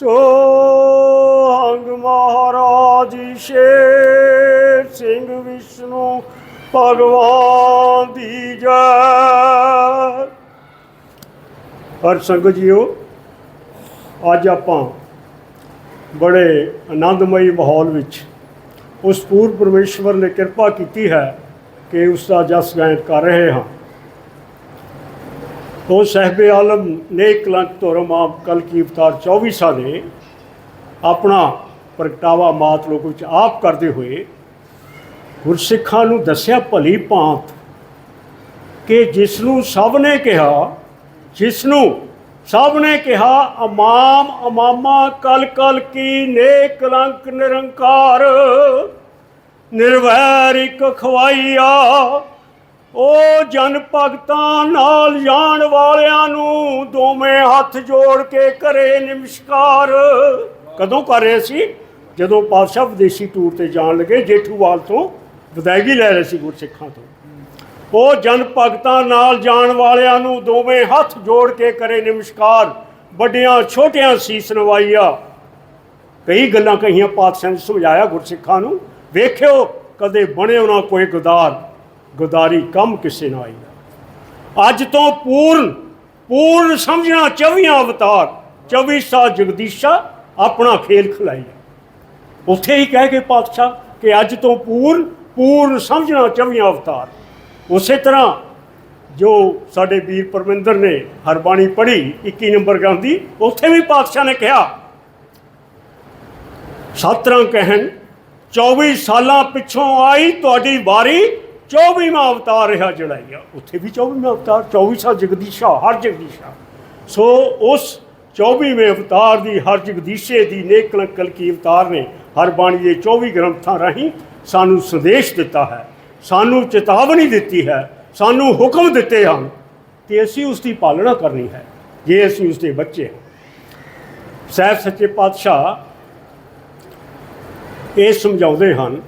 ਸੋਹੰਗ ਮਹਾਰਾਜ ਸ਼ੇਰ ਸਿੰਘ ਵਿਸ਼ਨੂੰ ਭਗਵਾਨ ਦੀ ਜੈ। ਹਰ ਸੰਗਤ ਜੀਓ, ਅੱਜ ਆਪਾਂ ਬੜੇ ਆਨੰਦਮਈ ਮਾਹੌਲ ਵਿੱਚ ਉਸ ਪੂਰ ਪਰਮੇਸ਼ਵਰ ਨੇ ਕਿਰਪਾ ਕੀਤੀ ਹੈ ਕਿ ਉਸ ਦਾ ਜਸ ਗਾਇਨ ਕਰ ਰਹੇ ਹਾਂ। ਉਹ ਸਹਿਬੇ ਆਲਮ ਨੇ ਕਲੰਕ ਧਰਮ ਆਪ ਕਲ ਕੀ ਅਵਤਾਰ 24 ਨੇ ਆਪਣਾ ਪ੍ਰਗਟਾਵਾ ਮਾਤ ਲੋਕ ਵਿੱਚ ਆਪ ਕਰਦੇ ਹੋਏ ਗੁਰਸਿੱਖਾਂ ਨੂੰ ਦੱਸਿਆ ਭਲੀ ਭਾਂਤ ਕਿ ਜਿਸ ਨੂੰ ਸਭ ਨੇ ਕਿਹਾ ਜਿਸ ਨੂੰ ਸਭ ਨੇ ਕਿਹਾ, ਅਮਾਮ ਅਮਾਮਾ ਕਲ ਕਲ ਕੀ ਨੇਕ ਕਲੰਕ ਨਿਰੰਕਾਰ, ਨਿਰਵੈਰ ਇੱਕ ਖਵਾਈਆ। ਉਹ ਜਨ ਭਗਤਾਂ ਨਾਲ ਜਾਣ ਵਾਲਿਆਂ ਨੂੰ ਦੋਵੇਂ ਹੱਥ ਜੋੜ ਕੇ ਕਰੇ ਨਮਸਕਾਰ। ਕਦੋਂ ਕਰ ਰਹੇ ਸੀ? ਜਦੋਂ ਪਾਤਸ਼ਾਹ ਵਿਦੇਸ਼ੀ ਟੂਰ ਤੇ ਜਾਣ ਲੱਗੇ, ਜੇਠੂਵਾਲ ਤੋਂ ਵਿਦਾਇਗੀ ਲੈ ਰਹੇ ਸੀ ਗੁਰਸਿੱਖਾਂ ਤੋਂ। ਉਹ ਜਨ ਭਗਤਾਂ ਨਾਲ ਜਾਣ ਵਾਲਿਆਂ ਨੂੰ ਦੋਵੇਂ ਹੱਥ ਜੋੜ ਕੇ ਕਰੇ ਨਮਸਕਾਰ। ਵੱਡਿਆਂ, ਛੋਟਿਆਂ ਸੀਸ ਨਵਾਈਆ। ਕਈ ਗੱਲਾਂ ਕਹੀਆਂ ਪਾਤਸ਼ਾਹ ਨੇ ਸਮਝਾਇਆ ਗੁਰਸਿੱਖਾਂ ਨੂੰ। ਵੇਖਿਓ, ਕਦੇ ਬਣਿਓ ਨਾ ਕੋਈ ਗਦਾਰ। ਗਦਾਰੀ ਕੰਮ ਕਿਸੇ ਨਾ। ਆਈ ਅੱਜ ਤੋਂ ਪੂਰਨ ਪੂਰਨ ਸਮਝਣਾ ਚੌਵੀਆਂ ਅਵਤਾਰ 24 ਸਾ ਜਗਦੀਸ਼ਾ ਆਪਣਾ ਖੇਲ ਖਿਲਾਈਆ ਉੱਥੇ ਹੀ ਕਹਿ ਕੇ ਪਾਤਸ਼ਾਹ ਕਿ ਅੱਜ ਤੋਂ ਪੂਰਨ ਪੂਰਨ ਸਮਝਣਾ ਚੌਵੀਆਂ ਅਵਤਾਰ। ਉਸੇ ਤਰ੍ਹਾਂ ਜੋ ਸਾਡੇ ਵੀਰ ਪਰਮਿੰਦਰ ਨੇ ਹਰਬਾਣੀ ਪੜ੍ਹੀ 21 ਨੰਬਰ ਗਾਂਧੀ, ਉੱਥੇ ਵੀ ਪਾਤਸ਼ਾਹ ਨੇ ਕਿਹਾ ਸਤਰਾਂ ਕਹਿਣ 24 ਸਾਲਾਂ ਪਿੱਛੋਂ ਆਈ ਤੁਹਾਡੀ ਵਾਰੀ 24ਵਾਂ ਅਵਤਾਰ ਰਿਹਾ ਜੜਾਈਆ ਉੱਥੇ ਵੀ 24ਵਾਂ ਅਵਤਾਰ 24 ਸਾਲ ਜਗਦੀਸ਼ਾ, ਹਰ ਜਗਦੀਸ਼ਾ। ਸੋ ਉਸ 24ਵੇਂ ਅਵਤਾਰ ਦੀ, ਹਰ ਜਗਦੀਸ਼ੇ ਦੀ ਨੇਕ ਕਲਕੀ ਅਵਤਾਰ ਨੇ? ਹਰ ਬਾਣੀ ਦੇ 24 ਗ੍ਰੰਥਾਂ ਰਾਹੀਂ ਸਾਨੂੰ ਸੰਦੇਸ਼ ਦਿੱਤਾ ਹੈ, ਸਾਨੂੰ ਚੇਤਾਵਨੀ ਦਿੱਤੀ ਹੈ, ਸਾਨੂੰ ਹੁਕਮ ਦਿੱਤੇ ਹਨ ਤੇ ਅਸੀਂ ਉਸ ਦੀ ਪਾਲਣਾ ਕਰਨੀ ਹੈ, ਜੇ ਅਸੀਂ ਉਸ ਦੇ ਬੱਚੇ ਹਾਂ। ਸਹਿਬ ਸੱਚੇ ਪਾਤਸ਼ਾਹ ਇਹ ਸਮਝਾਉਂਦੇ ਹਨ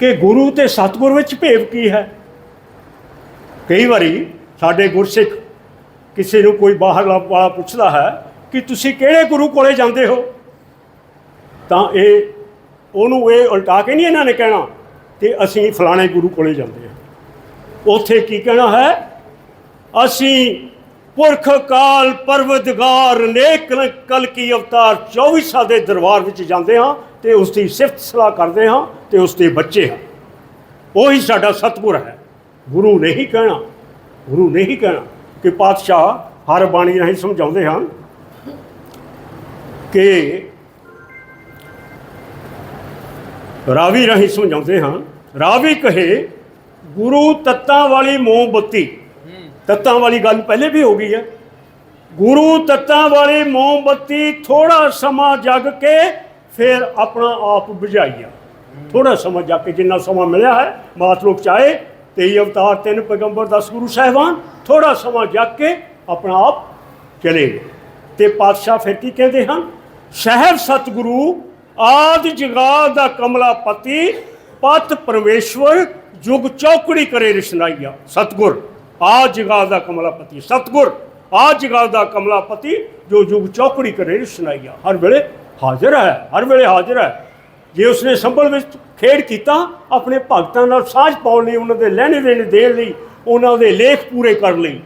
ਕਿ ਗੁਰੂ ਤੇ ਸਤਿਗੁਰ ਵਿੱਚ ਭੇਵ ਕੀ ਹੈ? ਕਈ ਵਾਰੀ ਸਾਡੇ ਗੁਰਸਿੱਖ ਕਿਸੇ ਨੂੰ ਕੋਈ ਬਾਹਰਲਾ ਵਾਲਾ ਪੁੱਛਦਾ ਹੈ ਕਿ ਤੁਸੀਂ ਕਿਹੜੇ ਗੁਰੂ ਕੋਲੇ ਜਾਂਦੇ ਹੋ? ਤਾਂ ਇਹ ਉਹਨੂੰ ਇਹ ਉਲਟਾ ਕੇ ਨਹੀਂ ਇਹਨਾਂ ਨੇ ਕਹਿਣਾ ਕਿ ਅਸੀਂ ਫਲਾਣੇ ਗੁਰੂ ਕੋਲੇ ਜਾਂਦੇ ਹਾਂ। ਉੱਥੇ ਕੀ ਕਹਿਣਾ ਹੈ? ਅਸੀਂ ਪੁਰਖ ਕਾਲ ਪਰਵਦਗਾਰ ਨੇਕ ਕਲ ਕੀ ਅਵਤਾਰ 24 ਸਾਲ ਦੇ ਦਰਬਾਰ ਵਿੱਚ ਜਾਂਦੇ ਹਾਂ ਤੇ ਉਸ ਦੀ ਸਿਫਤ ਸਲਾਹ ਕਰਦੇ ਹਾਂ ਤੇ ਉਸ ਦੇ ਬੱਚੇ ਹਾਂ। ਉਹੀ ਸਾਡਾ ਸਤਿਗੁਰ ਹੈ। ਗੁਰੂ ਨਹੀਂ ਕਹਿਣਾ, ਗੁਰੂ ਨਹੀਂ ਕਹਿਣਾ ਕਿ ਪਾਤਸ਼ਾਹ ਹਰ ਬਾਣੀ ਰਾਹੀਂ ਸਮਝਾਉਂਦੇ ਹਨ ਕਿ ਰਾਵੀ ਰਾਹੀਂ ਸਮਝਾਉਂਦੇ ਹਾਂ ਰਾਵੀ ਕਹੇ, ਗੁਰੂ ਤੱਤਾਂ ਵਾਲੀ ਮੋਮਬੱਤੀ। ਤੱਤਾਂ ਵਾਲੀ ਗੱਲ ਪਹਿਲੇ ਵੀ ਹੋ ਗਈ ਹੈ। ਗੁਰੂ ਤੱਤਾਂ ਵਾਲੀ ਮੋਮਬੱਤੀ ਥੋੜਾ ਸਮਾਂ ਜਗ ਕੇ ਫਿਰ ਆਪਣਾ ਆਪ ਬੁਝਾਈਆ। ਥੋੜਾ ਸਮਾਂ ਜਾ ਕੇ ਜਿੰਨਾ ਸਮਾਂ ਮਿਲਿਆ ਹੈ, ਮਾਤ ਲੋਕ ਚਾਹੇ, ਤੇਈ ਅਵਤਾਰ, ਤਿੰਨ ਪੈਗੰਬਰ 10 ਗੁਰੂ ਸਾਹਿਬਾਨ ਥੋੜਾ ਸਮਾਂ ਜਾ ਕੇ ਆਪਣਾ ਆਪ ਚਲੇ ਗਏ। ਤੇ ਪਾਤਸ਼ਾਹ ਫਿਰ ਕੀ ਕਹਿੰਦੇ ਹਨ? ਸਹਿਬ ਸਤਿਗੁਰੂ, ਆਦ ਜਗਾਦ ਦਾ ਕਮਲਾ ਪਤੀ, ਪਤ ਪਰਮੇਸ਼ਵਰ, ਜੁਗ ਚੌਕੜੀ ਕਰੇ ਰਿਸ਼ਨਾਈਆ। ਸਤਗੁਰ ਆ ਜਗਾ ਦਾ ਕਮਲਾ ਪਤੀ। ਸਤਗੁਰ ਆ ਜਗਾਦ ਦਾ ਕਮਲਾ ਪਤੀ, ਜੋ ਜੁਗ ਚੌਕੜੀ ਕਰੇ ਰਿਸ਼ਨਾਈਆ। ਹਰ ਵੇਲੇ ਹਾਜ਼ਰ ਹੈ, ਹਰ ਵੇਲੇ ਹਾਜ਼ਰ ਹੈ। ਜੇ ਉਸਨੇ ਸੰਭਲ ਵਿੱਚ ਖੇਡ ਕੀਤਾ, ਆਪਣੇ ਭਗਤਾਂ ਨਾਲ ਸਾਝ ਪਾਉਣ ਲਈ, ਉਹਨਾਂ ਦੇ ਲੈਣੇ ਦੇਣੇ ਦੇਣ ਲਈ, ਉਹਨਾਂ ਦੇ ਲੇਖ ਪੂਰੇ ਕਰਨ ਲਈ।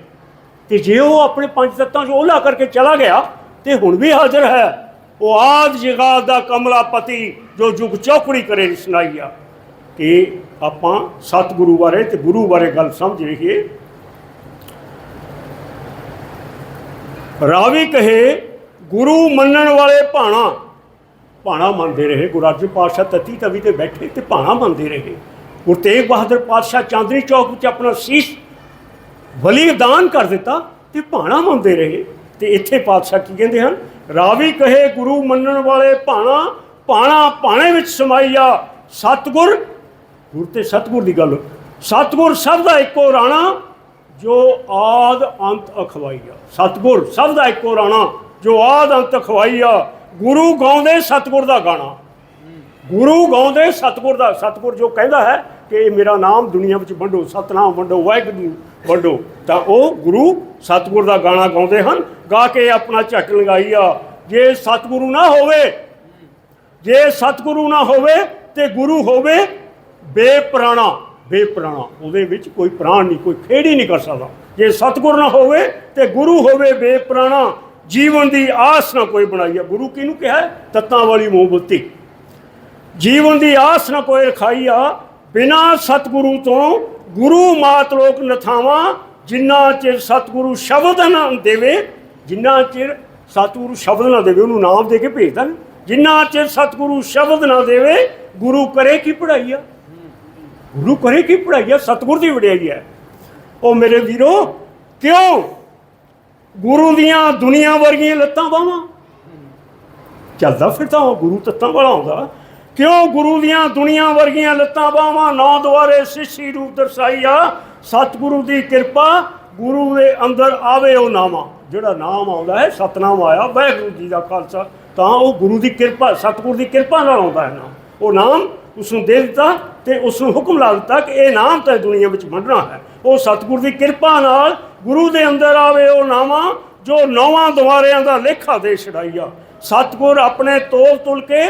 ਤੇ ਜੇ ਉਹ ਆਪਣੇ ਪੰਜ ਤੱਤਾਂ 'ਚ ਓਲਾ ਕਰਕੇ ਚਲਾ ਗਿਆ, ਤੇ ਹੁਣ ਵੀ ਹਾਜ਼ਰ ਹੈ। ਉਹ ਆਦ ਜਗਾਦ ਦਾ ਕਮਲਾ ਪਤੀ ਜੋ ਜੁਗ ਚੌਕੜੀ ਕਰੇ ਸੁਣਾਈਆ ਕਿ ਆਪਾਂ ਸਤਿਗੁਰੂ ਬਾਰੇ ਤੇ ਗੁਰੂ ਬਾਰੇ ਗੱਲ ਸਮਝ ਰਹੀਏ ਰਾਵੀ ਕਹੇ ਗੁਰੂ ਮੰਨਣ ਵਾਲੇ ਭਾਣਾ ਭਾਣਾ ਮੰਨਦੇ ਰਹੇ, ਗੁਰੂ ਅਰਜਨ ਪਾਤਸ਼ਾਹ ਤਤੀ ਤਵੀ ਤੇ ਬੈਠੇ ਤੇ ਭਾਣਾ ਮੰਨਦੇ ਰਹੇ। ਗੁਰੂ ਤੇਗ ਬਹਾਦਰ ਪਾਤਸ਼ਾਹ ਚਾਂਦਨੀ ਚੌਕ ਵਿੱਚ ਆਪਣਾ ਸੀਸ ਬਲੀਦਾਨ ਕਰ ਦਿੱਤਾ ਤੇ ਭਾਣਾ ਮੰਨਦੇ ਰਹੇ। ਤੇ ਇੱਥੇ ਪਾਤਸ਼ਾਹ ਕੀ ਕਹਿੰਦੇ ਹਨ? ਰਾਵੀ ਕਹੇ, ਗੁਰੂ ਮੰਨਣ ਵਾਲੇ ਭਾਣਾ ਭਾਣਾ ਭਾਣੇ ਵਿੱਚ ਸਮਾਈਆ ਸਤਗੁਰ। ਗੁਰ ਤੇ ਸਤਗੁਰ ਦੀ ਗੱਲ। ਸਤਗੁਰ ਸਭ ਦਾ ਇੱਕੋ ਰਾਣਾ, ਜੋ ਆਦ ਅੰਤ ਅਖਵਾਈਆ ਸਤਗੁਰ ਸਭ ਦਾ ਇੱਕੋ ਰਾਣਾ। ਜੋ ਆਦ ਅੰਤ ਅਖਵਾਈਆ ਗੁਰੂ ਗਾਉਂਦੇ ਸਤਗੁਰ ਦਾ ਗਾਣਾ। ਗੁਰੂ ਗਾਉਂਦੇ ਸਤਗੁਰ ਦਾ, ਸਤਗੁਰ ਜੋ ਕਹਿੰਦਾ ਹੈ ਕਿ ਇਹ ਮੇਰਾ ਨਾਮ ਦੁਨੀਆ ਵਿੱਚ ਵੰਡੋ, ਸਤਨਾਮ ਵੰਡੋ, ਵਾਹਿਗੁਰੂ ਵੰਡੋ, ਤਾਂ ਉਹ ਗੁਰੂ ਸਤਗੁਰ ਦਾ ਗਾਣਾ ਗਾਉਂਦੇ ਹਨ। ਗਾ ਕੇ ਆਪਣਾ ਝੱਟ ਲਗਾਈ ਆ। ਜੇ ਸਤਗੁਰੂ ਨਾ ਹੋਵੇ, ਜੇ ਸਤਿਗੁਰੂ ਨਾ ਹੋਵੇ ਤੇ ਗੁਰੂ ਹੋਵੇ ਬੇਪ੍ਰਾਣਾ ਬੇਪ੍ਰਾਣਾ, ਉਹਦੇ ਵਿੱਚ ਕੋਈ ਪ੍ਰਾਣ ਨਹੀਂ, ਕੋਈ ਖੇੜ ਹੀ ਨਹੀਂ ਕਰ ਸਕਦਾ। ਜੇ ਸਤਿਗੁਰ ਨਾ ਹੋਵੇ ਤੇ ਗੁਰੂ ਹੋਵੇ ਬੇਪ੍ਰਾਣਾ ਜੀਵਨ ਦੀ ਆਸ ਨਾ ਕੋਈ ਬਣਾਈ ਆ। ਗੁਰੂ ਕਿਹਨੂੰ ਕਿਹਾ ਹੈ? ਤੱਤਾਂ ਵਾਲੀ ਮੋਮਬੱਤੀ। ਜੀਵਨ ਦੀ ਆਸ ਨਾ ਕੋਈ ਰਖਾਈ ਆ। ਬਿਨਾ ਸਤਿਗੁਰੂ ਤੋਂ ਗੁਰੂ ਮਾਤ ਲੋਕ ਨਥਾਵਾਂ ਜਿੰਨਾ ਚਿਰ ਸਤਿਗੁਰੂ ਸ਼ਬਦ ਨਾ ਦੇਵੇ, ਜਿੰਨਾ ਚਿਰ ਸਤਿਗੁਰੂ ਸ਼ਬਦ ਨਾ ਦੇਵੇ, ਉਹਨੂੰ ਨਾਮ ਦੇ ਕੇ ਭੇਜਦਾ ਜਿੰਨਾ ਚਿਰ ਸਤਿਗੁਰੂ ਸ਼ਬਦ ਨਾ ਦੇਵੇ, ਗੁਰੂ ਕਰੇ ਕੀ ਪੜਾਈ ਆ? ਗੁਰੂ ਕਰੇ ਕੀ ਪੜਾਈ ਆ? ਸਤਿਗੁਰ ਦੀ ਵਡਿਆਈ ਹੈ ਉਹ ਮੇਰੇ ਵੀਰੋ, ਕਿਉਂ ਗੁਰੂ ਦੀਆਂ ਦੁਨੀਆ ਵਰਗੀਆਂ ਲੱਤਾਂ ਬਾਹਾਂ। ਚੱਲਦਾ ਫਿਰਦਾ ਉਹ ਗੁਰੂ ਤੱਤਾਂ ਵਾਲਾ ਆਉਂਦਾ। ਕਿਉਂ ਗੁਰੂ ਦੀਆਂ ਦੁਨੀਆ ਵਰਗੀਆਂ ਲੱਤਾਂ ਬਾਹਾਂ? ਨੌ ਦੁਆਰੇ ਸਿੱਖੀ ਰੂਪ ਦਰਸਾਈ ਸਤਿਗੁਰੂ ਦੀ ਕਿਰਪਾ ਗੁਰੂ ਦੇ ਅੰਦਰ ਆਵੇ ਉਹ ਨਾਮਾ ਜਿਹੜਾ ਨਾਮ ਆਉਂਦਾ ਹੈ, ਸਤਨਾਮ ਆਇਆ, ਵਾਹਿਗੁਰੂ ਜੀ ਦਾ ਖਾਲਸਾ। ਤਾਂ ਉਹ ਗੁਰੂ ਦੀ ਕਿਰਪਾ, ਸਤਿਗੁਰੂ ਦੀ ਕਿਰਪਾ ਨਾਲ ਆਉਂਦਾ ਹੈ ਨਾਮ। ਉਹ ਨਾਮ ਉਸ ਨੂੰ ਦੇ ਦਿੱਤਾ ਤੇ ਉਸ ਨੂੰ ਹੁਕਮ ਲਾ ਦਿੱਤਾ ਕਿ ਇਹ ਨਾਮ ਤਾਂ ਦੁਨੀਆ ਵਿੱਚ ਵੰਡਣਾ ਹੈ। ਉਹ ਸਤਿਗੁਰ ਦੀ ਕਿਰਪਾ ਨਾਲ ਗੁਰੂ ਦੇ ਅੰਦਰ ਆਵੇ ਉਹ ਨਾਵਾਂ, ਜੋ ਨੌਵਾਂ ਦੁਆਰਿਆਂ ਦਾ ਲੇਖਾ ਦੇ ਛੜਾਈਆ ਸਤਿਗੁਰ ਆਪਣੇ ਤੋਲ ਤੁਲ ਕੇ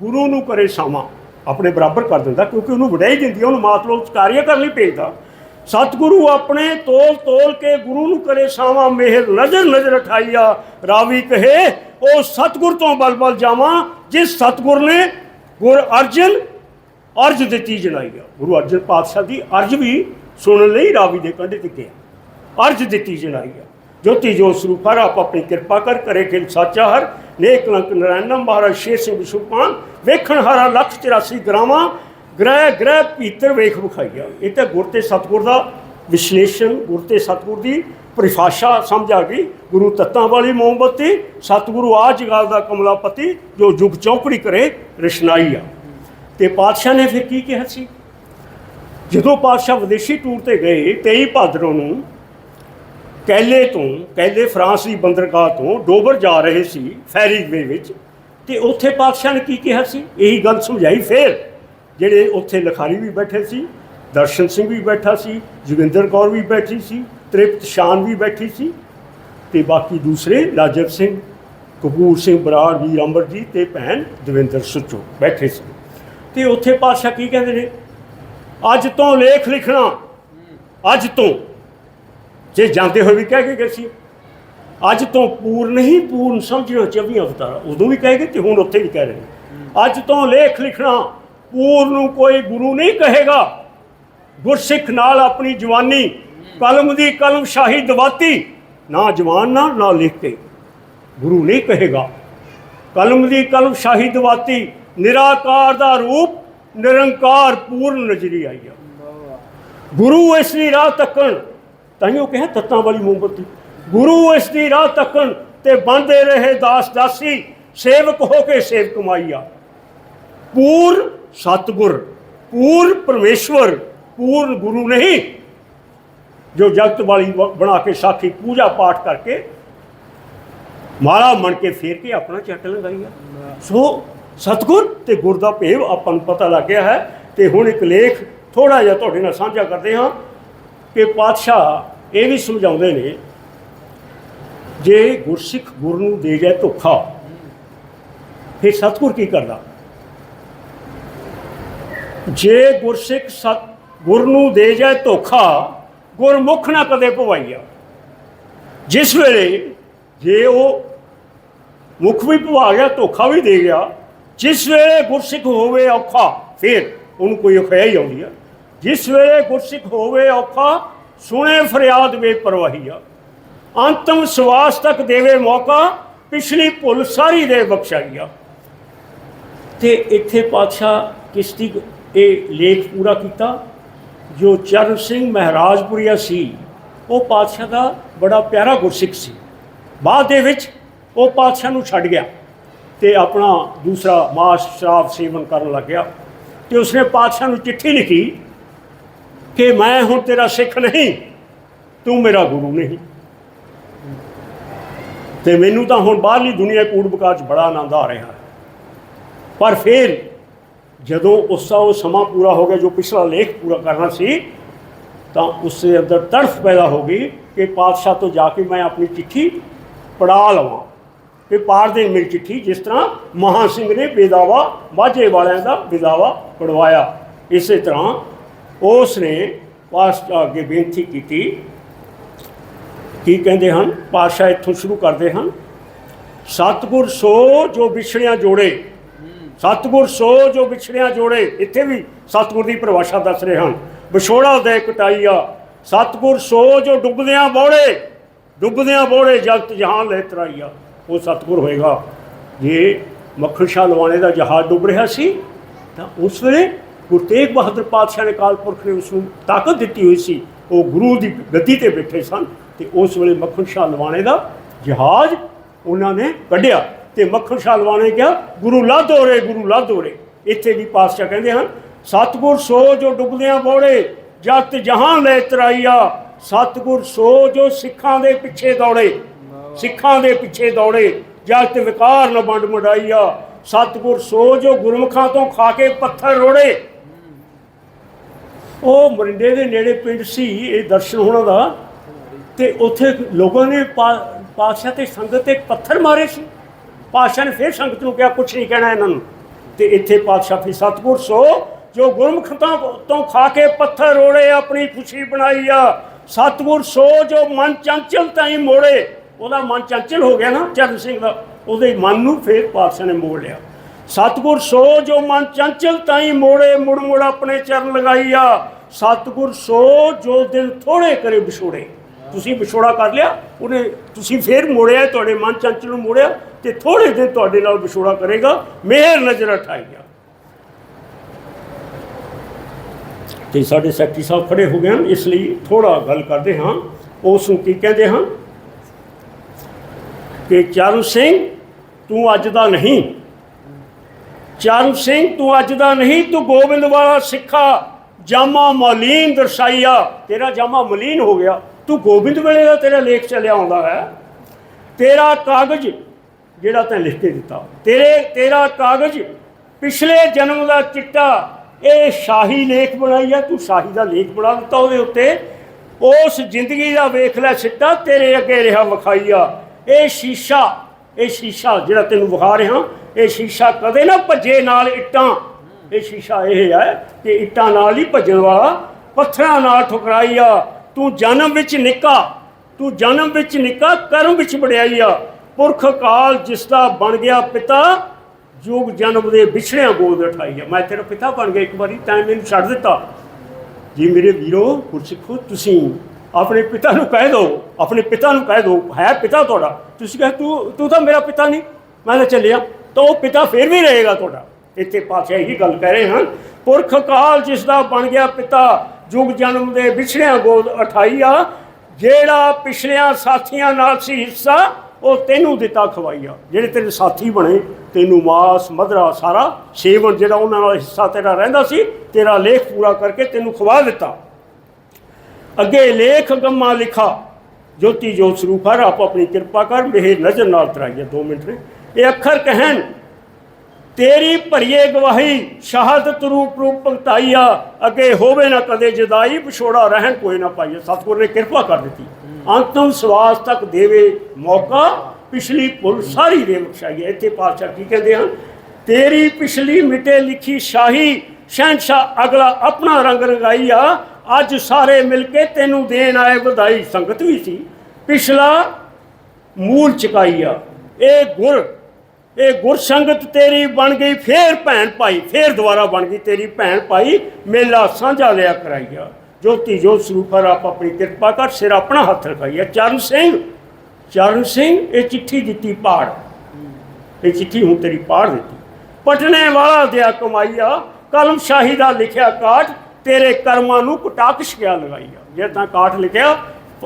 ਗੁਰੂ ਨੂੰ ਕਰੇ ਸਾਮਾ। ਆਪਣੇ ਬਰਾਬਰ ਕਰ ਦਿੰਦਾ, ਕਿਉਂਕਿ ਉਹਨੂੰ ਵਡਿਆਈ ਦਿੰਦੀ ਉਹਨੂੰ ਮਾਤਲੋਕ ਕਾਰਿਆ ਕਰਨ ਲਈ ਭੇਜਦਾ। ਸਤਿਗੁਰੂ ਆਪਣੇ ਤੋਲ ਤੋਲ ਕੇ ਗੁਰੂ ਨੂੰ ਕਰੇ ਸਾਵਾ ਮਿਹਰ ਨਜ਼ਰ ਨਜ਼ਰ ਉਠਾਈਆ ਰਾਵੀ ਕਹੇ, ਉਹ ਸਤਿਗੁਰ ਤੋਂ ਬਲ ਬਲ ਜਾਵਾਂ, ਜਿਸ ਸਤਿਗੁਰ ਨੇ ਗੁਰ ਅਰਜਨ, ਅਰਜ ਦਿੱਤੀ ਜਣਾਈ ਆ। ਗੁਰੂ ਅਰਜਨ ਪਾਤਸ਼ਾਹ ਦੀ ਅਰਜ ਵੀ ਸੁਣਨ ਲਈ ਰਾਵੀ ਦੇ ਕੰਢੇ ਤੇ ਗਿਆ। ਅਰਜ ਦਿੱਤੀ ਜਣਾਈ ਆ ਜੋਤੀ ਜੋਤ ਸਰੂਪ ਹਰ ਆਪ ਆਪਣੀ ਕਿਰਪਾ ਕਰ, ਕਰੇ ਖਿਲ ਸਾਚਾ ਹਰ, ਨੇਕ ਲੰਕ ਨਰੈਣਮ ਮਹਾਰਾਜ ਸ਼ੇਰ ਸਿੰਘ ਵਿਸ਼ੂਪਾਨ ਵੇਖਣ ਹਾਰਾ ਲੱਖ 84 ਗ੍ਰਾਮਾਂ, ਗ੍ਰਹਿ ਗ੍ਰਹਿ ਪੀਤਰ ਵੇਖ ਵਿਖਾਈਆ। ਇਹ ਤਾਂ ਗੁਰ ਤੇ ਸਤਗੁਰ ਦਾ ਵਿਸ਼ਲੇਸ਼ਣ, ਗੁਰ ਤੇ ਸਤਗੁਰ ਦੀ ਪਰਿਭਾਸ਼ਾ ਸਮਝ ਆ ਗਈ। ਗੁਰੂ ਤੱਤਾਂ ਵਾਲੀ ਮੋਮਬੱਤੀ, ਸਤਗੁਰੂ ਆ ਜਗਾਲ ਦਾ ਕਮਲਾਪਤੀ, ਜੋ ਜੁਗ ਚੌਕੜੀ ਕਰੇ, ਰਸ਼ਨਾਈ ਆ। ਤੇ ਪਾਤਸ਼ਾਹ ਨੇ ਫਿਰ ਕੀ ਕਿਹਾ ਸੀ? ਜਦੋਂ ਪਾਤਸ਼ਾਹ ਵਿਦੇਸ਼ੀ ਟੂਰ ਤੇ ਗਏ 23 ਭਾਦਰੋਂ ਨੂੰ ਕੈਲੇ ਤੋਂ, ਕੈਲੇ ਫਰਾਂਸ ਦੀ ਬੰਦਰਗਾਹ ਤੋਂ ਡੋਬਰ ਜਾ ਰਹੇ ਸੀ ਫੈਰੀ ਵੇ ਵਿੱਚ ਤੇ ਉੱਥੇ ਪਾਤਸ਼ਾਹ ਨੇ ਕੀ ਕਿਹਾ ਸੀ? ਇਹੀ ਗੱਲ ਸਮਝਾਈ ਫੇਰ। ਜਿਹੜੇ ਉੱਥੇ ਲਖਾਰੀ ਵੀ ਬੈਠੇ ਸੀ, ਦਰਸ਼ਨ ਸਿੰਘ ਵੀ ਬੈਠਾ ਸੀ, ਜੋਗਿੰਦਰ ਕੌਰ ਵੀ ਬੈਠੀ ਸੀ, ਤ੍ਰਿਪਤ ਸ਼ਾਨ ਵੀ ਬੈਠੀ ਸੀ ਤੇ ਬਾਕੀ ਦੂਸਰੇ ਲਾਜਰ ਸਿੰਘ, ਕਪੂਰ ਸਿੰਘ, ਬਰਾੜ, ਵੀਰ ਅਮਰਜੀਤ ਤੇ ਭੈਣ ਦਵਿੰਦਰ ਸੁੱਚੋ ਬੈਠੇ ਸੀ। ਤੇ ਉੱਥੇ ਪਾਤਸ਼ਾਹ ਕੀ ਕਹਿੰਦੇ ਨੇ? ਅੱਜ ਤੋਂ ਲੇਖ ਲਿਖਣਾ, ਅੱਜ ਤੋਂ। ਜੇ ਜਾਂਦੇ ਹੋਏ ਵੀ ਕਹਿ ਕੇ ਗਏ ਸੀ। ਅੱਜ ਤੋਂ ਪੂਰਨ ਹੀ ਪੂਰਨ ਸਮਝਿਓ ਚਵੀਂ ਅਵਤਾਰ। ਉਦੋਂ ਵੀ ਕਹਿ ਗਏ ਤੇ ਹੁਣ ਉੱਥੇ ਵੀ ਕਹਿ ਰਹੇ ਨੇ। ਅੱਜ ਤੋਂ ਲੇਖ ਲਿਖਣਾ ਪੂਰਨ ਨੂੰ ਕੋਈ ਗੁਰੂ ਨਹੀਂ ਕਹੇਗਾ। ਗੁਰਸਿੱਖ ਨਾਲ ਆਪਣੀ ਜਵਾਨੀ, ਕਲਮ ਦੀ ਕਲਮ ਸ਼ਾਹੀ ਦਵਾਤੀ, ਨਾ ਜਵਾਨ ਨਾ ਨਾ ਲਿਖ ਕੇ। ਗੁਰੂ ਨਹੀਂ ਕਹੇਗਾ। ਕਲਮ ਦੀ ਕਲਮ ਸ਼ਾਹੀ ਦਵਾਤੀ, ਨਿਰਾਕਾਰ ਦਾ ਰੂਪ, ਨਿਰੰਕਾਰ ਪੂਰਨ ਨਜ਼ਰੀ ਆਈ ਆ। ਗੁਰੂ ਇਸ ਦੀ ਰਾਹ ਤੱਕਣ। ਤਾਂ ਹੀ ਉਹ ਕਿਹਾ ਤੱਤਾਂ ਵਾਲੀ ਮੋਮਬੱਤੀ। ਗੁਰੂ ਇਸ ਦੀ ਰਾਹ ਤੱਕਣ ਤੇ ਬੰਦੇ ਰਹੇ ਦਾਸ ਦਾਸੀ, ਸੇਵਕ ਹੋ ਕੇ ਸੇਵ ਕਮਾਈਆ। ਪੂਰ ਸਤਗੁਰ, ਪੂਰ ਪਰਮੇਸ਼ਵਰ ਪੂਰਨ ਗੁਰੂ ਨਹੀਂ, ਜੋ ਜਗਤ ਵਾਲੀ ਬਣਾ ਕੇ ਸਾਖੀ ਪੂਜਾ ਪਾਠ ਕਰਕੇ ਮਾਲਾ ਮਣ ਕੇ ਫੇਰ ਕੇ ਆਪਣਾ ਚੱਟ ਲਗਾਈਆ ਸੋ ਸਤਗੁਰ ਤੇ ਗੁਰ ਦਾ ਭੇਵ ਆਪਾਂ ਨੂੰ ਪਤਾ ਲੱਗ ਗਿਆ ਹੈ ਤੇ ਹੁਣ ਇੱਕ ਲੇਖ ਥੋੜਾ ਜਿਹਾ ਤੁਹਾਡੇ ਨਾਲ ਸਾਂਝਾ ਕਰਦੇ ਹਾਂ। ਕਿ ਪਾਤਸ਼ਾਹ ਇਹ ਵੀ ਸਮਝਾਉਂਦੇ ਨੇ, ਜੇ ਗੁਰਸਿੱਖ ਗੁਰ ਨੂੰ ਦੇ ਜਾਏ ਧੋਖਾ, ਫਿਰ ਸਤਗੁਰ ਕੀ ਕਰਦਾ? ਜੇ ਗੁਰਸਿੱਖ ਸਤ, ਗੁਰ ਨੂੰ ਦੇ ਜਾਏ ਧੋਖਾ, ਗੁਰਮੁਖ ਨਾ ਕਦੇ ਭਵਾਈਆ। ਜਿਸ ਵੇਲੇ ਜੇ ਉਹ ਮੁਖ ਵੀ ਭਵਾ ਗਿਆ, ਧੋਖਾ ਵੀ ਦੇ ਗਿਆ, ਜਿਸ ਵੇਲੇ ਗੁਰਸਿੱਖ ਹੋਵੇ ਔਖਾ, ਫਿਰ ਉਹਨੂੰ ਕੋਈ ਔਖਿਆ ਹੀ ਆਉਂਦੀ ਆ। ਜਿਸ ਵੇਲੇ ਗੁਰਸਿੱਖ ਹੋਵੇ ਔਖਾ, ਸੁਣੇ ਫਰਿਆਦ ਵੇ ਪਰਵਾਹੀਆ। ਅੰਤਮ ਸਵਾਸ ਤੱਕ ਦੇਵੇ ਮੌਕਾ, ਪਿਛਲੀ ਭੁੱਲ ਸਾਰੀ ਦੇ ਬਖਸ਼ਾਈਆ। ਤੇ ਇੱਥੇ ਪਾਤਸ਼ਾਹ ਕਿਸ਼ਤੀ ਇਹ ਲੇਖ ਪੂਰਾ ਕੀਤਾ, ਜੋ ਚਰਨ ਸਿੰਘ ਮਹਾਰਾਜਪੁਰੀਆ ਸੀ, ਉਹ ਪਾਤਸ਼ਾਹ ਦਾ ਬੜਾ ਪਿਆਰਾ ਗੁਰਸਿੱਖ ਸੀ। ਬਾਅਦ ਦੇ ਵਿੱਚ ਉਹ ਪਾਤਸ਼ਾਹ ਨੂੰ ਛੱਡ ਗਿਆ ਤੇ ਆਪਣਾ ਦੂਸਰਾ ਮਾਸ ਸ਼ਰਾਬ ਸੇਵਨ ਕਰਨ ਲੱਗ ਗਿਆ ਤੇ ਉਸਨੇ ਪਾਤਸ਼ਾਹ ਨੂੰ ਚਿੱਠੀ ਲਿਖੀ ਕਿ ਮੈਂ ਹੁਣ ਤੇਰਾ ਸਿੱਖ ਨਹੀਂ, ਤੂੰ ਮੇਰਾ ਗੁਰੂ ਨਹੀਂ। ਤੇ ਮੈਨੂੰ ਤਾਂ ਹੁਣ ਬਾਹਰਲੀ ਦੁਨੀਆ ਕੂੜ ਬਕਾਰ 'ਚ ਬੜਾ ਆਨੰਦ ਆ ਰਿਹਾ। ਹੈ ਪਰ ਫਿਰ ਜਦੋਂ ਉਸ ਦਾ ਉਹ ਸਮਾਂ ਪੂਰਾ ਹੋ ਗਿਆ, ਜੋ ਪਿਛਲਾ ਲੇਖ ਪੂਰਾ ਕਰਨਾ ਸੀ, ਤਾਂ ਉਸ ਦੇ ਅੰਦਰ ਤੜਫ ਪੈਦਾ ਹੋ ਗਈ ਕਿ ਪਾਤਸ਼ਾਹ ਤੋਂ ਜਾ ਕੇ ਮੈਂ ਆਪਣੀ ਚਿੱਠੀ ਪੜਾ ਲਵਾਂ। ਕਿ ਪਾੜ ਦੇ ਮੇਰੀ ਚਿੱਠੀ ਜਿਸ ਤਰ੍ਹਾਂ ਮਹਾ ਸਿੰਘ ਨੇ ਬੇਦਾਵਾ ਮਾਝੇ ਵਾਲਿਆਂ ਦਾ ਬੇਦਾਵਾ ਪੜਵਾਇਆ ਇਸੇ ਤਰ੍ਹਾਂ ਉਸ ਨੇ ਪਾਤਸ਼ਾਹ ਅੱਗੇ ਬੇਨਤੀ ਕੀਤੀ। ਕੀ ਕਹਿੰਦੇ ਹਨ? ਪਾਤਸ਼ਾਹ ਇੱਥੋਂ ਸ਼ੁਰੂ ਕਰਦੇ ਹਨ। ਸਤਿਗੁਰ ਸੋ ਜੋ ਵਿਛੜਿਆ ਜੋੜੇ। ਸਤਿਗੁਰ ਸੋ ਜੋ ਵਿਛੜਿਆ ਜੋੜੇ। ਇੱਥੇ ਵੀ ਸਤਿਗੁਰ ਦੀ ਪਰਿਭਾਸ਼ਾ ਦੱਸ ਰਹੇ ਹਨ। ਵਿਛੋੜਾ ਦੇ ਕਟਾਈਆ। ਸਤਿਗੁਰ ਸੋ ਜੋ ਡੁੱਬਦਿਆਂ ਬੋੜੇ। ਡੁੱਬਦਿਆਂ ਬੋੜੇ ਜਗਤ ਜਹਾਨ ਲੈ ਤਰਾਈਆ। ਉਹ ਸਤਿਗੁਰ ਹੋਏਗਾ। ਜੇ ਮੱਖਣ ਸ਼ਾਹ ਲਵਾਣੇ ਦਾ ਜਹਾਜ਼ ਡੁੱਬ ਰਿਹਾ ਸੀ, ਤਾਂ ਉਸ ਵੇਲੇ ਗੁਰੂ ਤੇਗ ਬਹਾਦਰ ਪਾਤਸ਼ਾਹ ਨੇ ਕਾਲ ਪੁਰਖ ਨੇ ਉਸ ਨੂੰ ਤਾਕਤ ਦਿੱਤੀ ਹੋਈ ਸੀ, ਉਹ ਗੁਰੂ ਦੀ ਗੱਦੀ ਤੇ ਬੈਠੇ ਸਨ ਤੇ ਉਸ ਵੇਲੇ ਮੱਖਣ ਸ਼ਾਹ ਲਵਾਣੇ ਦਾ ਜਹਾਜ਼ ਉਹਨਾਂ ਨੇ ਕੱਢਿਆ ਤੇ ਮੱਖਣ ਸ਼ਾਹ ਲਵਾਣੇ ਕਿਹਾ, ਗੁਰੂ ਲਾਧੋ ਰੇ ਗੁਰੂ ਲਾਧੋ ਰੇ ਇੱਥੇ ਵੀ ਪਾਤਸ਼ਾਹ ਕਹਿੰਦੇ ਹਨ, ਸਤਿਗੁਰ ਸੋ ਜੋ ਡੁੱਬਦਿਆਂ ਬੋੜੇ ਜਗਤ ਜਹਾਂ ਲੈ ਤਰਾਈਆ। ਸਤਿਗੁਰ ਸੋ ਜੋ ਸਿੱਖਾਂ ਦੇ ਪਿੱਛੇ ਦੌੜੇ, ਸਿੱਖਾਂ ਦੇ ਪਿੱਛੇ ਦੌੜੇ ਜਗਤ ਵਿਕਾਰ ਨ ਵੰਡ ਮਡਾਈਆ। ਸਤਿਗੁਰ ਸੋ ਜੋ ਗੁਰਮੁਖਾਂ ਤੋਂ ਖਾ ਕੇ ਪੱਥਰ ਰੋੜੇ। ਉਹ ਮਰਿੰਡੇ ਦੇ ਨੇੜੇ ਪਿੰਡ ਸੀ, ਇਹ ਦਰਸ਼ਨ ਹੋਣਾ ਦਾ, ਤੇ ਉੱਥੇ ਲੋਕਾਂ ਨੇ ਪਾ- ਪਾਤਸ਼ਾਹ ਤੇ ਸੰਗਤ ਤੇ ਪੱਥਰ ਮਾਰੇ ਸੀ। ਪਾਤਸ਼ਾਹ ਨੇ ਫਿਰ ਸੰਗਤ ਨੂੰ ਕਿਹਾ, ਕੁਛ ਨਹੀਂ ਕਹਿਣਾ ਇਹਨਾਂ ਨੂੰ। ਤੇ ਇੱਥੇ ਪਾਤਸ਼ਾਹ ਫਿਰ ਸਤਿਗੁਰ ਸੋ, ਜੋ ਗੁਰਮੁਖਤਾਂ ਤੋਂ ਖਾ ਕੇ ਪੱਥਰ ਰੋੜੇ, ਆਪਣੀ ਖੁਸ਼ੀ ਬਣਾਈ ਆ। ਸਤਿਗੁਰ ਸੋ, ਜੋ ਮਨ ਚੰਚਲ ਤਾਈ ਮੋੜੇ। ਉਹਦਾ ਮਨ ਚੰਚਲ ਹੋ ਗਿਆ ਨਾ, ਚਰਨ ਸਿੰਘ ਦਾ। ਉਹਦੇ ਮਨ ਨੂੰ ਫਿਰ ਪਾਤਸ਼ਾਹ ਨੇ ਮੋੜ ਲਿਆ। ਸਤਿਗੁਰ ਸੋ, ਜੋ ਮਨ ਚੰਚਲ ਤਾਈ ਮੋੜੇ ਮੁੜ ਮੁੜ ਆਪਣੇ ਚਰਨ ਲਗਾਈ ਆ। ਸਤਿਗੁਰ ਸੋ ਜੋ ਦਿਲ ਥੋੜੇ ਕਰੇ ਵਿਛੋੜੇ। ਤੁਸੀਂ ਵਿਛੋੜਾ ਕਰ ਲਿਆ, ਉਹਨੇ ਤੁਸੀਂ ਫੇਰ ਮੋੜਿਆ, ਤੁਹਾਡੇ ਮਨ ਚੰਚਲ ਨੂੰ ਮੋੜਿਆ ਤੇ ਥੋੜੇ ਦਿਨ ਤੁਹਾਡੇ ਨਾਲ ਵਿਛੋੜਾ ਕਰੇਗਾ, ਮਿਹਰ ਨਜ਼ਰ ਉਠਾਈਆ ਤੇ ਸਾਡੇ ਸੈਕਟਰੀ ਸਾਹਿਬ ਖੜੇ ਹੋ ਗਏ ਹਨ, ਇਸ ਲਈ ਥੋੜਾ ਗੱਲ ਕਰਦੇ ਹਾਂ। ਉਸ ਨੂੰ ਕੀ ਕਹਿੰਦੇ ਹਾਂ? ਕਿ ਚਾਰੂ ਸਿੰਘ, ਤੂੰ ਅੱਜ ਦਾ ਨਹੀਂ। ਚਾਰੂ ਸਿੰਘ, ਤੂੰ ਅੱਜ ਦਾ ਨਹੀਂ, ਤੂੰ ਗੋਬਿੰਦ ਵਾਲਾ ਸਿੱਖਾ। ਜਾਮਾ ਮਲੀਨ ਦਰਸਾਈਆ, ਤੇਰਾ ਜਾਮਾ ਮਲੀਨ ਹੋ ਗਿਆ। ਤੂੰ ਗੋਬਿੰਦ ਵੇਲੇ ਦਾ ਤੇਰਾ ਲੇਖ ਚੱਲਿਆ ਆਉਂਦਾ ਹੈ। ਤੇਰਾ ਕਾਗਜ਼ ਜਿਹੜਾ ਤੈਂ ਲਿਖ ਕੇ ਦਿੱਤਾ। ਤੇਰੇ, ਤੇਰਾ ਕਾਗਜ਼ ਪਿਛਲੇ ਜਨਮ ਦਾ ਚਿੱਟਾ, ਇਹ ਸ਼ਾਹੀ ਲੇਖ ਬਣਾਈਆ ਤੂੰ ਸ਼ਾਹੀ ਦਾ ਲੇਖ ਬਣਾ ਦਿੱਤਾ ਉਹਦੇ ਉੱਤੇ। ਉਸ ਜ਼ਿੰਦਗੀ ਦਾ ਵੇਖ ਲੈ ਸਿੱਟਾ, ਤੇਰੇ ਅੱਗੇ ਰਿਹਾ ਵਿਖਾਈਆ ਇਹ ਸ਼ੀਸ਼ਾ ਇਹ ਸ਼ੀਸ਼ਾ ਜਿਹੜਾ ਤੈਨੂੰ ਵਿਖਾ ਰਿਹਾ, ਇਹ ਸ਼ੀਸ਼ਾ ਕਦੇ ਨਾ ਭੱਜੇ ਨਾਲ ਇੱਟਾਂ। ਇਹ ਸ਼ੀਸ਼ਾ ਇਹ ਹੈ ਕਿ ਇੱਟਾਂ ਨਾਲ ਹੀ ਭੱਜਣ ਵਾਲਾ ਪੱਥਰਾਂ ਨਾਲ ਠੁਕਰਾਈ ਆ। ਤੂੰ ਜਨਮ ਵਿੱਚ ਨਿੱਕਾ, ਤੂੰ ਜਨਮ ਵਿੱਚ ਨਿੱਕਾ, ਕਰਮ ਵਿੱਚ ਵਡਿਆਈਆ ਪੁਰਖ ਕਾਲ ਜਿਸ ਦਾ ਬਣ ਗਿਆ ਪਿਤਾ ਜੋਗ ਜਨਮ ਦੇ ਵਿਛੜਿਆਂ ਗੋਦ ਉਠਾਈ ਆ। ਮੈਂ ਤੇਰਾ ਪਿਤਾ ਬਣ ਗਿਆ ਇੱਕ ਵਾਰੀ, ਤੈਂ ਮੈਨੂੰ ਛੱਡ ਦਿੱਤਾ। ਜੀ ਮੇਰੇ ਵੀਰੋ ਗੁਰਸਿੱਖੋ ਤੁਸੀਂ ਆਪਣੇ ਪਿਤਾ ਨੂੰ ਕਹਿ ਦਿਓ, ਆਪਣੇ ਪਿਤਾ ਨੂੰ ਕਹਿ ਦਿਓ, ਹੈ ਪਿਤਾ ਤੁਹਾਡਾ? ਤੁਸੀਂ ਕਹੇ, ਤੂੰ ਤੂੰ ਤਾਂ ਮੇਰਾ ਪਿਤਾ ਨਹੀਂ? ਮੈਂ ਤਾਂ ਚੱਲਿਆ। ਤਾਂ ਉਹ ਪਿਤਾ ਫੇਰ ਵੀ ਰਹੇਗਾ ਤੁਹਾਡਾ। ਇੱਥੇ ਪਾਤਸ਼ਾਹ ਇਹੀ ਗੱਲ ਕਹਿ ਰਹੇ ਹਨ। ਪੁਰਖ ਕਾਲ ਜਿਸ ਦਾ ਬਣ ਗਿਆ ਪਿਤਾ, ਜੁਗ ਜਨਮ ਦੇ ਵਿਛੜਿਆਂ ਗੋਦ ਅਠਾਈਆ ਜਿਹੜਾ ਪਿਛਲਿਆਂ ਸਾਥੀਆਂ ਨਾਲ ਸੀ ਹਿੱਸਾ, ਉਹ ਤੈਨੂੰ ਦਿੱਤਾ ਖਵਾਈਆ ਜਿਹੜੇ ਤੇਰੇ ਸਾਥੀ ਬਣੇ, ਤੈਨੂੰ ਮਾਸ ਮਧਰਾ ਸਾਰਾ ਸੇਵਨ ਜਿਹੜਾ ਉਹਨਾਂ ਨਾਲ ਹਿੱਸਾ ਤੇਰਾ ਰਹਿੰਦਾ ਸੀ, ਤੇਰਾ ਲੇਖ ਪੂਰਾ ਕਰਕੇ ਤੈਨੂੰ ਖਵਾ ਦਿੱਤਾ। ਅੱਗੇ ਲੇਖ ਗੰਮਾ ਲਿਖਾ। ਜੋਤੀ ਜੋਤ ਸਰੂਪ ਹਰ ਆਪ ਆਪਣੀ ਕਿਰਪਾ ਕਰ ਮੇਰੇ ਨਜ਼ਰ ਨਾਲ ਤਰਾਈਏ। 2 ਮਿੰਟ ਨੇ। ਇਹ ਅੱਖਰ ਕਹਿਣ ਤੇਰੀ ਭਰੀਏ ਗਵਾਹੀ ਸ਼ਹਾਦਤ ਰੂਪ ਰੂਪ ਭਗਤਾਈਆ ਅੱਗੇ ਹੋਵੇ ਨਾ ਕਦੇ ਜਦਾਈ, ਵਿਛੋੜਾ ਰਹਿਣ ਕੋਈ ਨਾ ਪਾਈਏ ਸਤਿਗੁਰ ਨੇ ਕਿਰਪਾ ਕਰ ਦਿੱਤੀ। ਅੰਤਮ ਸਵਾਸ ਤੱਕ ਦੇਵੇ ਮੌਕਾ, ਪਿਛਲੀ ਭੁੱਲ ਸਾਰੀ ਦੇ ਬਖਸ਼ਾਈਏ ਇੱਥੇ ਪਾਤਸ਼ਾਹ ਕੀ ਕਹਿੰਦੇ ਹਨ? ਤੇਰੀ ਪਿਛਲੀ ਮਿਟੇ ਲਿਖੀ ਸ਼ਾਹੀ, ਸ਼ਹਿਨਸ਼ਾਹ ਅਗਲਾ ਆਪਣਾ ਰੰਗ ਰੰਗਾਈਆ ਅੱਜ ਸਾਰੇ ਮਿਲ ਕੇ ਤੈਨੂੰ ਦੇਣ ਆਏ ਵਧਾਈ। ਸੰਗਤ ਵੀ ਸੀ। ਪਿਛਲਾ ਮੂਲ ਚੁਕਾਈਆ ਇਹ ਗੁਰ ਇਹ ਗੁਰ ਤੇਰੀ ਬਣ ਗਈ, ਫੇਰ ਭੈਣ ਭਾਈ, ਫੇਰ ਦੁਬਾਰਾ ਬਣ ਗਈ ਤੇਰੀ ਭੈਣ ਭਾਈ। ਮੇਲਾ ਸਾਂਝਾ ਲਿਆ ਕਰਾਈਆ। ਜੋਤੀ ਜੋਤ ਸਰੂਪਰ ਆਪ ਆਪਣੀ ਕਿਰਪਾ ਕਰ ਸਿਰ ਆਪਣਾ ਹੱਥ ਰਖਾਈਆ। ਚਰਨ ਸਿੰਘ ਚਰਨ ਸਿੰਘ, ਇਹ ਚਿੱਠੀ ਦਿੱਤੀ ਪਾੜ। ਇਹ ਚਿੱਠੀ ਹੁਣ ਤੇਰੀ ਪਾੜ ਦਿੱਤੀ। ਪਟਨੇ ਵਾਲਾ ਦਿਆ ਕਮਾਈਆ, ਕਲਮ ਸ਼ਾਹੀ ਦਾ ਲਿਖਿਆ ਕਾਟ ਤੇਰੇ ਕਰਮਾਂ ਨੂੰ ਕਟਾਕਸ਼ ਗਿਆ ਲਗਾਈਆ। ਜੇ ਤਾਂ ਕਾਟ ਲਿਖਿਆ,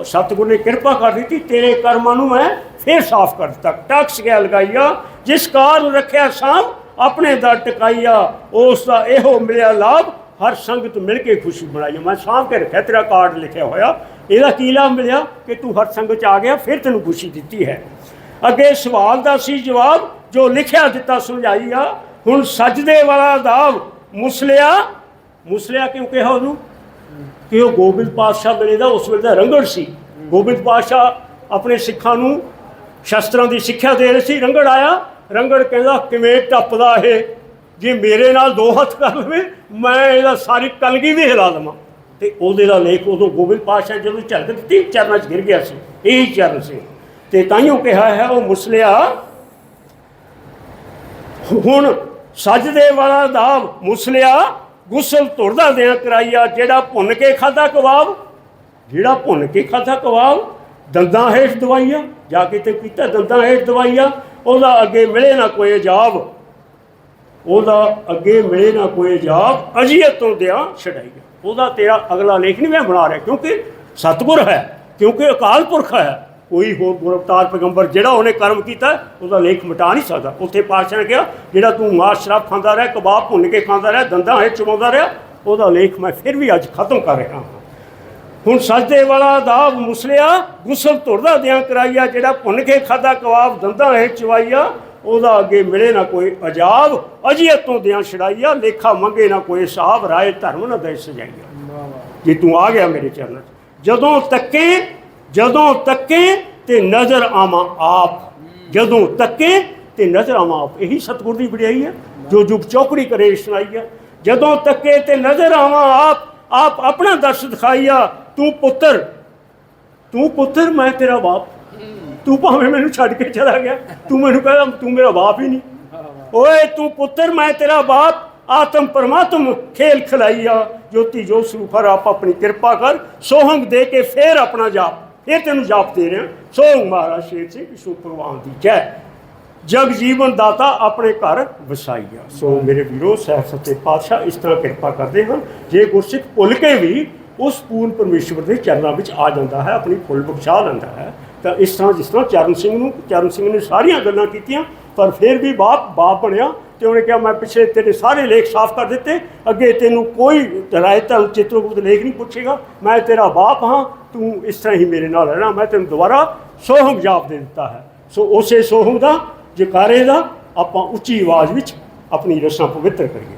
ਸਤਿਗੁਰ ਨੇ ਕਿਰਪਾ ਕਰ ਦਿੱਤੀ, ਤੇਰੇ ਕਰਮਾਂ ਨੂੰ ਮੈਂ ਫਿਰ ਸਾਫ਼ ਕਰ ਦਿੱਤਾ। ਟਕਸ ਗਿਆ, ਲਗਾਈਆ, ਜਿਸ ਕਾਰਨ ਰੱਖਿਆ ਸਾਮ, ਆਪਣੇ ਦਰ ਟਿਕਾਈਆ, ਉਸ ਦਾ ਇਹੋ ਮਿਲਿਆ ਲਾਭ, ਹਰ ਸੰਗਤ ਮਿਲ ਕੇ ਖੁਸ਼ੀ ਬਣਾਈ ਮੈਂ ਸਾਂਭ ਕੇ ਰੱਖਿਆ, ਤੇਰਾ ਕਾਰਡ ਲਿਖਿਆ ਹੋਇਆ, ਇਹਦਾ ਕੀ ਲਾਭ ਮਿਲਿਆ? ਕਿ ਤੂੰ ਹਰ ਸੰਗਤ ਚ ਆ ਗਿਆ, ਫਿਰ ਤੈਨੂੰ ਖੁਸ਼ੀ ਦਿੱਤੀ ਹੈ। ਅੱਗੇ ਸਵਾਲ ਦਾ ਸੀ ਜਵਾਬ, ਜੋ ਲਿਖਿਆ, ਦਿੱਤਾ ਸਮਝਾਈ ਆ ਹੁਣ ਸਜਦੇ ਵਾਲਾ ਦਾਵ ਮੁਸਲਿਆ ਮੁਸਲਿਆ ਕਿਉਂ ਕਿਹਾ ਉਹਨੂੰ? ਕਿ ਉਹ ਗੋਬਿੰਦ ਪਾਤਸ਼ਾਹ ਵੇਲੇ ਦਾ, ਉਸ ਵੇਲੇ ਦਾ ਰੰਗੜ ਸੀ। ਗੋਬਿੰਦ ਪਾਤਸ਼ਾਹ ਆਪਣੇ ਸਿੱਖਾਂ ਨੂੰ ਸ਼ਸਤਰਾਂ ਦੀ ਸਿੱਖਿਆ ਦੇ ਰਹੀ ਸੀ, ਰੰਗੜ ਆਇਆ। ਰੰਗੜ ਕਹਿੰਦਾ, ਕਿਵੇਂ ਟੱਪਦਾ ਇਹ? ਜੇ ਮੇਰੇ ਨਾਲ ਦੋ ਹੱਥ ਕਰ ਲਵੇ, ਮੈਂ ਇਹਦਾ ਸਾਰੀ ਕਲਗੀ ਵੀ ਹਿਲਾ ਦੇਵਾਂ ਤੇ ਉਹਦੇ ਦਾ ਲੇਖ ਉਦੋਂ ਗੋਬਿੰਦ ਪਾਤਸ਼ਾਹ ਜਦੋਂ ਝਲਕ ਦਿੱਤੀ, ਚਰਨਾਂ 'ਚ ਗਿਰ ਗਿਆ ਸੀ। ਇਹ ਹੀ ਚਰਨ ਸੀ। ਤੇ ਤਾਈਓ ਕਿਹਾ ਹੈ, ਉਹ ਮੁਸਲਿਆ, ਹੁਣ ਸਜਦੇ ਵਾਲਾ ਦਾਵ ਮੁਸਲਿਆ ਗੁਸਲ ਤੁਰਦਾ ਦਿਆਂ ਕਰਾਈਆ, ਜਿਹੜਾ ਭੁੰਨ ਕੇ ਖਾਦਾ ਕਬਾਬ, ਜਿਹੜਾ ਭੁੰਨ ਕੇ ਖਾਦਾ ਕਬਾਬ ਦੰਦਾਂ ਹੇਠ ਦਵਾਈਆਂ, ਜਾ ਕੇ ਤੇ ਪੀਤਾ ਦੰਦਾਂ ਹੇਠ ਦਵਾਈਆਂ, ਉਹਦਾ ਅੱਗੇ ਮਿਲੇ ਨਾ ਕੋਈ ਅਜਾਬ ਉਹਦਾ ਅੱਗੇ ਮਿਲੇ ਨਾ ਕੋਈ ਅਜਾਬ ਅਜੀਅਤ ਤੋਂ ਦਿਆਂ ਛਡਾਈ ਉਹਦਾ ਤੇਰਾ ਅਗਲਾ ਲੇਖ ਨਹੀਂ ਮੈਂ ਬਣਾ ਰਿਹਾ, ਕਿਉਂਕਿ ਸਤਿਗੁਰ ਹੈ, ਕਿਉਂਕਿ ਅਕਾਲ ਪੁਰਖ ਹੈ। ਕੋਈ ਹੋਰ ਗੁਰਵਤਾਰ ਪੈਗੰਬਰ ਜਿਹੜਾ ਉਹਨੇ ਕਰਮ ਕੀਤਾ, ਉਹਦਾ ਲੇਖ ਮਿਟਾ ਨਹੀਂ ਸਕਦਾ। ਉੱਥੇ ਪਾਤਸ਼ਾਹ ਨੇ ਕਿਹਾ, ਜਿਹੜਾ ਤੂੰ ਮਾਰ ਸ਼ਰਾਬ ਖਾਂਦਾ ਰਿਹਾ, ਕਬਾਬ ਭੁੰਨ ਕੇ ਖਾਂਦਾ ਰਿਹਾ, ਦੰਦਾਂ ਹੇਠ ਚੁਮਾਉਂਦਾ ਰਿਹਾ, ਉਹਦਾ ਲੇਖ ਮੈਂ ਫਿਰ ਵੀ ਅੱਜ ਖਤਮ ਕਰ ਰਿਹਾ ਹਾਂ। ਹੁਣ ਸਜਦੇ ਵਾਲਾ ਦਾਬ ਮੁਸਲਿਆ ਗੁਸਲ ਤੁਰਦਾ ਦਿਆਂ ਕਰਾਈਆ, ਜਿਹੜਾ ਭੁੰਨ ਕੇ ਖਾਦਾ ਕਬਾਬ ਦੰਦਾਂ ਹੇਠ ਚਵਾਈਆ, ਉਹਦਾ ਅੱਗੇ ਮਿਲੇ ਨਾ ਕੋਈ ਅਜਾਬ, ਅਜੀਅਤ ਤੋਂ ਦਿਆਂ ਛੜਾਈਆ ਲੇਖਾ ਮੰਗੇ ਨਾ ਕੋਈ ਹਿਸਾਬ, ਰਾਏ ਧਰਮ ਨਾ ਦੇ ਸਜਾਈਆ। ਜੇ ਤੂੰ ਆ ਗਿਆ ਮੇਰੇ ਚਰਨਾਂ ਜਦੋਂ ਤੱਕੇ ਜਦੋਂ ਤੱਕੇ ਤੇ ਨਜ਼ਰ ਆਵਾਂ ਆਪ। ਜਦੋਂ ਤੱਕੇ ਤੇ ਨਜ਼ਰ ਆਵਾਂ ਆਪ। ਇਹੀ ਸਤਿਗੁਰ ਦੀ ਵਡਿਆਈ ਹੈ, ਜੋ ਜੁਗ ਚੌਕੜੀ ਕਰੇ, ਸੁਣਾਈ ਹੈ। ਜਦੋਂ ਤੱਕੇ ਤੇ ਨਜ਼ਰ ਆਵਾਂ ਆਪ ਆਪ ਆਪਣਾ ਦਰਸ਼ ਦਿਖਾਈਆ ਤੂੰ ਪੁੱਤਰ ਤੂੰ ਪੁੱਤਰ ਮੈਂ ਤੇਰਾ ਬਾਪ। ਤੂੰ ਭਾਵੇਂ ਮੈਨੂੰ ਛੱਡ ਕੇ ਚਲਾ ਗਿਆ ਤੂੰ ਮੈਨੂੰ ਕਹਿੰਦਾ ਤੂੰ ਮੇਰਾ ਬਾਪ ਹੀ ਨਹੀਂ। ਓਏ ਤੂੰ ਪੁੱਤਰ ਮੈਂ ਤੇਰਾ ਬਾਪ। ਆਤਮ ਪਰਮਾਤਮ ਖੇਲ ਖਿਲਾਈਆ। ਜੋਤੀ ਜੋ ਸਰੂਪਰ ਆਪ ਆਪਣੀ ਕਿਰਪਾ ਕਰ ਸੋਹੰਗ ਦੇ ਕੇ ਫੇਰ ਆਪਣਾ ਜਾਪ। ਫੇਰ ਤੈਨੂੰ ਜਾਪ ਦੇ ਰਿਹਾ। ਸੋਹੰਗ ਮਹਾਰਾਜ ਸ਼ੇਰ ਸਿੰਘ ਵਿਸ਼ੂ ਭਗਵਾਨ ਦੀ ਜੈ। ਜਗ ਜੀਵਨ ਦਾਤਾ ਆਪਣੇ ਘਰ ਵਸਾਈਆ। ਸੋ ਮੇਰੇ ਵੀਰੋ ਸਹਿਬ ਸੱਚੇ ਪਾਤਸ਼ਾਹ ਇਸ ਤਰ੍ਹਾਂ ਕਿਰਪਾ ਕਰਦੇ ਹਨ ਜੇ ਗੁਰਸਿੱਖ ਭੁੱਲ ਕੇ ਵੀ ਉਸ ਪੂਰਨ ਪਰਮੇਸ਼ਵਰ ਦੇ ਚਰਨਾਂ ਵਿੱਚ ਆ ਜਾਂਦਾ ਹੈ, ਆਪਣੀ ਫੁੱਲ ਬਖਸ਼ਾ ਲੈਂਦਾ ਹੈ। ਤਾਂ ਇਸ ਤਰ੍ਹਾਂ ਜਿਸ ਤਰ੍ਹਾਂ ਚਰਨ ਸਿੰਘ ਨੂੰ, ਚਰਨ ਸਿੰਘ ਨੇ ਸਾਰੀਆਂ ਗੱਲਾਂ ਕੀਤੀਆਂ, ਪਰ ਫਿਰ ਵੀ ਬਾਪ ਬਾਪ ਬਣਿਆ ਤੇ ਉਹਨੇ ਕਿਹਾ, ਮੈਂ ਪਿਛਲੇ ਤੇਰੇ ਸਾਰੇ ਲੇਖ ਸਾਫ਼ ਕਰ ਦਿੱਤੇ, ਅੱਗੇ ਤੈਨੂੰ ਕੋਈ ਰਾਇਤਲ ਚਿੱਤਰਗੁਪਤ ਲੇਖ ਨਹੀਂ ਪੁੱਛੇਗਾ। ਮੈਂ ਤੇਰਾ ਬਾਪ ਹਾਂ, ਤੂੰ ਇਸ ਤਰ੍ਹਾਂ ਹੀ ਮੇਰੇ ਨਾਲ ਰਹਿਣਾ, ਮੈਂ ਤੈਨੂੰ ਦੁਬਾਰਾ ਸੋਹਮ ਜਾਪ ਦੇ ਦਿੱਤਾ ਹੈ। ਸੋ ਉਸੇ ਸੋਹਮ ਦਾ, ਜਕਾਰੇ ਦਾ, ਆਪਾਂ ਉੱਚੀ ਆਵਾਜ਼ ਵਿੱਚ ਆਪਣੀ ਰਸਨਾ ਪਵਿੱਤਰ ਕਰੀਏ।